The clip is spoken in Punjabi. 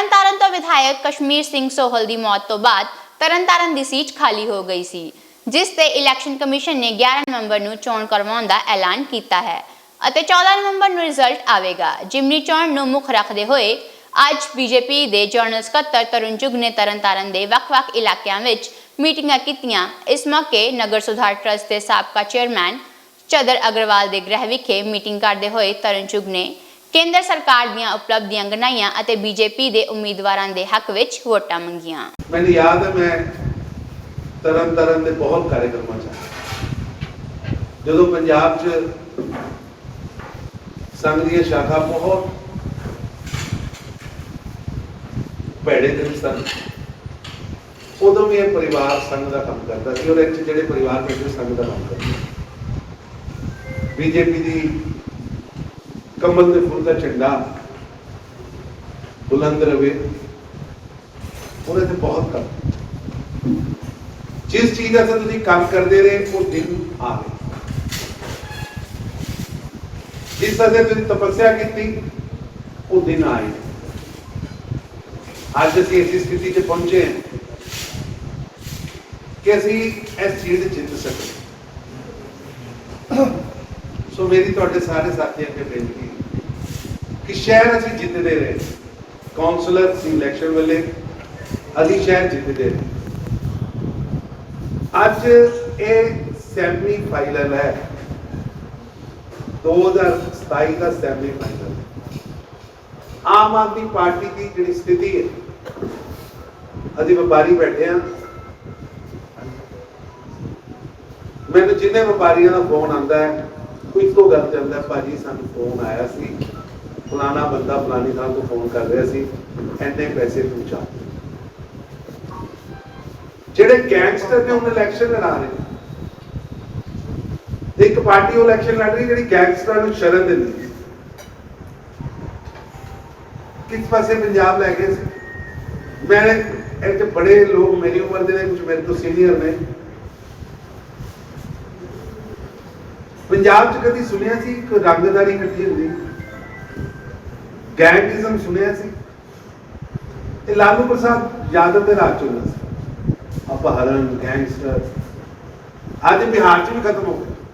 ਤਰਨਤਾਰਨ ਤੋਂ ਵਿਧਾਇਕ ਕਸ਼ਮੀਰ ਸਿੰਘ ਸੋਹਲ ਦੀ ਮੌਤ ਤੋਂ ਬਾਅਦ ਤਰਨਤਾਰਨ ਦੀ ਸੀਟ ਖਾਲੀ ਹੋ ਗਈ ਸੀ, ਜਿਸ ਤੇ ਇਲੈਕਸ਼ਨ ਕਮਿਸ਼ਨ ਨੇ 11 ਨਵੰਬਰ ਨੂੰ ਚੋਣ ਕਰਵਾਉਣ ਦਾ ਐਲਾਨ ਕੀਤਾ ਹੈ ਅਤੇ 14 ਨਵੰਬਰ ਨੂੰ ਰਿਜ਼ਲਟ ਆਵੇਗਾ। ਜਿਮਨੀ ਚੋਣ ਨੂੰ ਮੁੱਖ ਰੱਖਦੇ ਹੋਏ ਅੱਜ ਬੀਜੇਪੀ ਦੇ ਜਨਰਲ ਸਕੱਤਰ ਤਰੁਣ ਚੁਗ ਨੇ ਤਰਨਤਾਰਨ ਦੇ ਵੱਖ-ਵੱਖ ਇਲਾਕਿਆਂ ਵਿੱਚ ਮੀਟਿੰਗਾਂ ਕੀਤੀਆਂ। ਇਸ ਮੌਕੇ ਨਗਰ ਸੁਧਾਰ ਟਰਸਟ ਦੇ ਸਾਬਕਾ ਚੇਅਰਮੈਨ ਚਦਰ ਅਗਰਵਾਲ ਦੇ ਗ੍ਰਹਿ ਵਿਖੇ ਮੀਟਿੰਗ ਕਰਦੇ ਹੋਏ ਤਰੁਣ ਚੁਗ ਨੇ ਕੇਂਦਰ ਸਰਕਾਰ ਦੀਆਂ ਉਪਲਬਧੀਆਂ ਗਨਾਈਆਂ ਅਤੇ ਬੀਜੇਪੀ ਦੇ ਉਮੀਦਵਾਰਾਂ ਦੇ ਹੱਕ ਵਿੱਚ ਵੋਟਾਂ ਮੰਗੀਆਂ। ਮੈਨੂੰ ਯਾਦ ਹੈ, ਮੈਂ ਤਰਨ ਤਰਨ ਦੇ ਬਹੁਤ ਕਾਰਜਕਰਮਾਂ ਚ ਜਦੋਂ ਪੰਜਾਬ 'ਚ ਸੰਘ ਦੀਆਂ ਸ਼ਾਖਾ ਬਹੁਤ ਭੈੜੇ ਦਿਨ ਸਨ, ਉਦੋਂ ਵੀ ਇਹ ਪਰਿਵਾਰ ਸੰਘ ਦਾ ਕੰਮ ਕਰਦਾ ਸੀ, ਔਰ ਇੱਥੇ ਜਿਹੜੇ ਪਰਿਵਾਰ ਬੈਠੇ ਸੰਘ ਦਾ ਕੰਮ ਕਰਦੇ ਬੀਜੇਪੀ ਦੀ ਕਮਲ ਦੇ ਫੁੱਲ ਦਾ ਝੰਡਾ ਬੁਲੰਦ ਰਵੇ ਉਹਨੇ ਤੇ ਬਹੁਤ ਕੰਮ ਜਿਸ ਚੀਜ਼ ਦਾ ਤੁਸੀਂ ਕੰਮ ਕਰਦੇ ਰਹੇ ਉਹ ਦਿਨ ਆ ਗਏ ਜਿਸ ਤਰ੍ਹਾਂ ਦੀ ਤੁਸੀਂ ਤਪੱਸਿਆ ਕੀਤੀ ਉਹ ਦਿਨ ਆਏ ਅੱਜ ਅਸੀਂ ਇਸ ਸਥਿਤੀ 'ਚ ਪਹੁੰਚੇ ਹਾਂ ਕਿ ਅਸੀਂ ਇਸ ਚੀਜ਼ ਜਿੱਤ ਸਕਦੇ ਸੋ ਮੇਰੀ ਤੁਹਾਡੇ ਸਾਰੇ ਸਾਥੀਆਂ ਅੱਗੇ ਬੇਨਤੀ ਕਿ ਸ਼ਹਿਰ ਅਸੀਂ ਜਿੱਤਦੇ ਰਹੇ। ਕਾਉਂਸਲਰ ਸੀ ਇਲੈਕਸ਼ਨ ਵੇਲੇ, ਅਸੀਂ ਸ਼ਹਿਰ ਜਿੱਤਦੇ ਰਹੇ। ਅੱਜ ਇਹ ਸੈਮੀ ਫਾਈਨਲ ਹੈ। 2027 ਦਾ semi final. Aam Aadmi party ਦੀ ਜਿਹੜੀ ਸਥਿਤੀ ਹੈ, ਅਸੀਂ ਵਪਾਰੀ ਬੈਠੇ ਆ ਮੈਨੂੰ ਜਿੰਨੇ ਵਪਾਰੀਆਂ ਦਾ ਫੋਨ ਆਉਂਦਾ ਹੈ ਇੱਕੋ ਗੱਲ ਜਾਂਦਾ ਭਾਜੀ ਸਾਨੂੰ ਫੋਨ ਆਇਆ ਸੀ। ਫਲਾਣਾ ਬੰਦਾ ਫਲਾਣੀ ਥਾਂ ਤੋਂ ਫੋਨ ਕਰ ਰਿਹਾ ਸੀ ਐਨੇ ਪੈਸੇ ਪਹੁੰਚਾ ਜਿਹੜੇ ਗੈਂਗਸਟਰ ਨੇ ਹੁਣ ਇਲੈਕਸ਼ਨ ਲੜਾ ਰਹੇ ਇੱਕ ਪਾਰਟੀ ਉਹ ਇਲੈਕਸ਼ਨ ਲੜ ਰਹੀ, ਜਿਹੜੀ ਗੈਂਗਸਟਰਾਂ ਨੂੰ ਸ਼ਰਨ ਦਿੰਦੀ ਕਿਸ ਪਾਸੇ ਪੰਜਾਬ ਲੈ ਗਏ ਸੀ? ਮੈਂ, ਇੱਥੇ ਬੜੇ ਲੋਕ ਮੇਰੀ ਉਮਰ ਦੇ ਨੇ ਕੁਝ ਮੇਰੇ ਤੋਂ ਸੀਨੀਅਰ ਨੇ। ਪੰਜਾਬ 'ਚ ਕਦੀ ਸੁਣਿਆ ਸੀ ਕਿ ਰੰਗਦਾਰੀ ਇਕੱਠੀ ਹੁੰਦੀ? ਗੈਂਗਿਜ਼ਮ ਸੁਣਿਆ ਸੀ? ਤੇ ਲਾਲੂ ਪ੍ਰਸਾਦ ਯਾਦਵ ਦੇ ਰਾਜ ਚੁਣਨਾ ਸੀ। ਅਪਹਰਨ ਗੈਂਗਸਟਰ, ਅੱਜ ਬਿਹਾਰ 'ਚ ਵੀ ਖਤਮ ਹੋ ਗਏ।